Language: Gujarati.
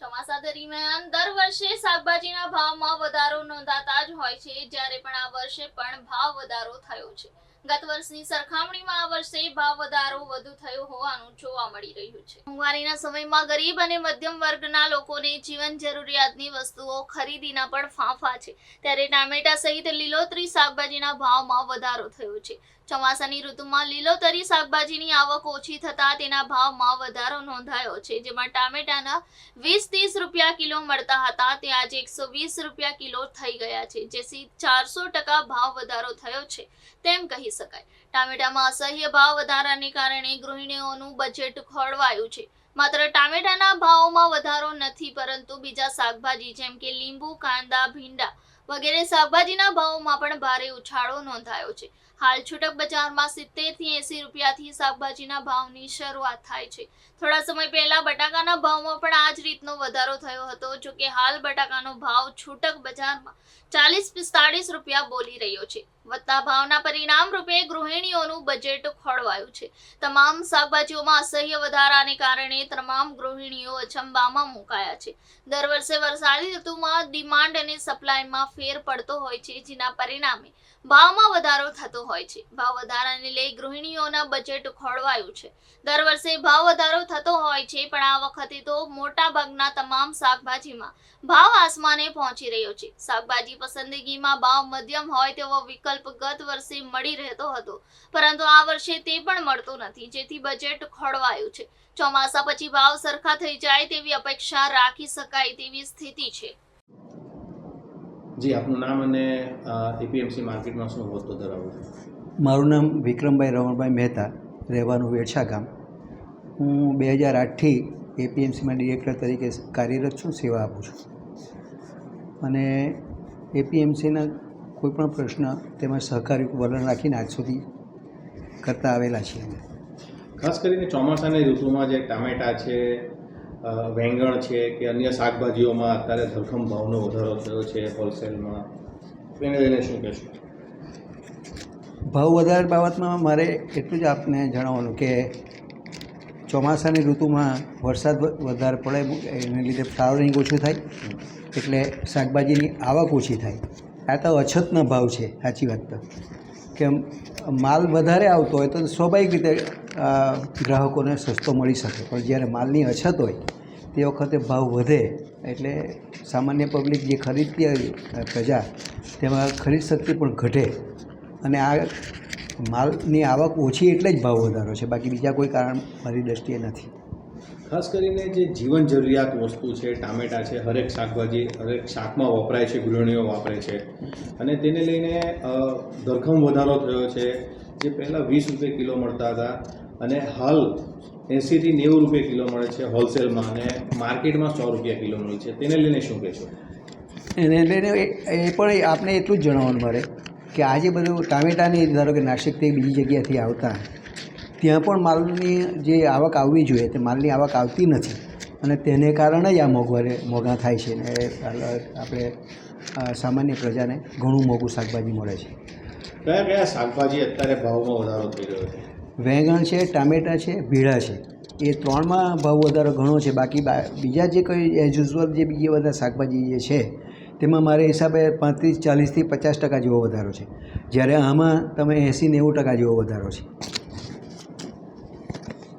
ચોમાસા દરમિયાન દર વર્ષે શાકભાજીના ભાવમાં વધારો નોંધાતા જ હોય છે, જ્યારે પણ આ વર્ષે પણ ભાવ વધારો થયો છે. ગત વર્ષની સરખામણીમાં આ વર્ષે ભાવ વધારો વધુ થયો હોવાનું જોવા મળી રહ્યું છે. મોંઘવારીના સમયમાં ગરીબ અને મધ્યમ વર્ગના લોકોને જીવન જરૂરિયાતની વસ્તુઓ ખરીદીના પણ ફાંફા છે. ત્યારે ટામેટા સહિત લીલોતરી શાકભાજીના ભાવમાં વધારો થયો છે. ચોમાસાની ઋતુમાં લીલોતરી શાકભાજીની આવક ઓછી થતા તેના ભાવમાં વધારો નોંધાયો છે. જેમાં ટામેટાના વીસ ત્રીસ રૂપિયા કિલો મળતા હતા. તે આજે એકસો વીસ રૂપિયા કિલો થઈ ગયા છે. જેથી ચારસો ટકા ભાવ વધારો થયો છે. તેમ કહી શકાય. ટામેટામાં અસહ્ય ભાવ વધારાને કારણે ગૃહિણીઓનું બજેટ ખોળવાયું છે. માત્ર ટામેટાના ભાવોમાં વધારો નથી, પરંતુ બીજા શાકભાજી જેમ કે લીંબુ, કાંદા, ભીંડા વગેરે શાકભાજીના ભાવોમાં પણ ભારે ઉછાળો નોંધાયો છે. હાલ છૂટક બજારમાં સિત્તેરથી એસી રૂપિયાથી શાકભાજીના ભાવની શરૂઆત થાય છે. થોડા સમય પહેલા બટાકાના ભાવમાં પણ આ જ રીતનો વધારો થયો હતો જો કે હાલ બટાકાનો ભાવ છૂટક બજારમાં ચાલીસ પિસ્તાળીસ રૂપિયા બોલી રહ્યો છે. વધતા ભાવના પરિણામ રૂપે ગૃહિણીઓનું બજેટ ખોળવાયું છે. તમામ શાકભાજીઓમાં અસહ્ય વધારાને કારણે તમામ ગૃહિણીઓ અચંબામાં મુકાયા છે. દર વર્ષે વરસાદી ઋતુમાં ડિમાન્ડ અને સપ્લાયમાં ફેર પડતો હોય છે, જેના પરિણામે ભાવમાં વધારો થતો હોય છે. ભાવ વધારાને લઈ ગૃહિણીઓના બજેટ ખોળવાયું છે. દર વર્ષે ભાવ વધારો થતો હોય છે, પણ આ વખતે તો મોટા ભાગના તમામ શાકભાજીમાં ભાવ આસમાને પહોંચી રહ્યો છે. શાકભાજી પસંદગીમાં ભાવ મધ્યમ હોય તેવો વિકલ્પ ગત વર્ષે મળી રહેતો હતો. પરંતુ આ વર્ષે તે પણ મળતો નથી. જેથી બજેટ ખોળવાયું છે. ચોમાસા પછી ભાવ સરખા થઈ જાય તેવી અપેક્ષા રાખી શકાય તેવી સ્થિતિ છે. જી આપનું નામ અને એપીએમસી માર્કેટમાં શું હોદ્દો ધરાવો છો? મારું નામ વિક્રમભાઈ રમણભાઈ મહેતા રહેવાનું વેડછા ગામ. હું બે હજાર આઠથી એપીએમસીમાં ડિરેક્ટર તરીકે કાર્યરત છું સેવા આપું છું. અને એપીએમસીના કોઈપણ પ્રશ્ન તેમાં સહકારી વલણ રાખીને આજ સુધી કરતા આવેલા છીએ. ખાસ કરીને ચોમાસાની ઋતુમાં જે ટામેટા છે વેંગણ છે કે અન્ય શાકભાજીઓમાં અત્યારે ધરખમ ભાવનો વધારો થયો છે હોલસેલમાં. એને લઈને શું કહેશો? ભાવ વધાર બાબતમાં મારે એટલું જ આપને જણાવવાનું કે ચોમાસાની ઋતુમાં વરસાદ વધારે પડે એને લીધે ફ્લાવરિંગ ઓછું થાય. એટલે શાકભાજીની આવક ઓછી થાય. આ તો અછતનો ભાવ છે, સાચી વાત તો. કે માલ વધારે આવતો હોય તો સ્વાભાવિક રીતે ગ્રાહકોને સસ્તો મળી શકે. પણ જ્યારે માલની અછત હોય, તે વખતે ભાવ વધે એટલે સામાન્ય પબ્લિક જે ખરીદતી પ્રજા, તેમાં ખરીદ શક્તિ પણ ઘટે. અને આ માલની આવક ઓછી એટલે જ ભાવ વધારો છે. બાકી બીજા કોઈ કારણ મારી દ્રષ્ટિએ નથી. ખાસ કરીને જે જીવન જરૂરિયાત વસ્તુ છે, ટામેટા છે, હરેક શાકભાજી, હરેક શાકમાં વપરાય છે, ગૃહિણીઓ વાપરે છે. અને તેને લઈને ધરખમ વધારો થયો છે, જે પહેલાં વીસ રૂપિયા કિલો મળતા હતા અને હાલ એંસીથી નેવું રૂપિયા કિલો મળે છે હોલસેલમાં અને માર્કેટમાં સો રૂપિયા કિલો મળે છે. તેને લઈને શું કહેશો? એને લઈને એ પણ આપણે એટલું જ જણાવવાનું મળે કે આજે બધું ટામેટાની, ધારો કે નાસિકથી બીજી જગ્યાથી આવતા ત્યાં પણ માલની જે આવક આવવી જોઈએ તે માલની આવક આવતી નથી. અને તેને કારણે જ આ મોંઘવારી મોંઘા થાય છે ને આપણે સામાન્ય પ્રજાને ઘણું મોંઘું શાકભાજી મળે છે. કયા કયા શાકભાજી અત્યારે ભાવમાં વધારો થઈ રહ્યો છે? વેંગણ છે ટામેટાં છે ભીડા છે. એ ત્રણમાં ભાવ વધારો ઘણો છે. બાકી બીજા જે કંઈ એઝ યુઝવલ જે બીજા બધા શાકભાજી જે છે તેમાં મારે હિસાબે પાંત્રીસ ચાલીસથી પચાસ ટકા જેવો વધારો છે. જ્યારે આમાં તમે એંસી નેવું ટકા જેવો વધારો છે.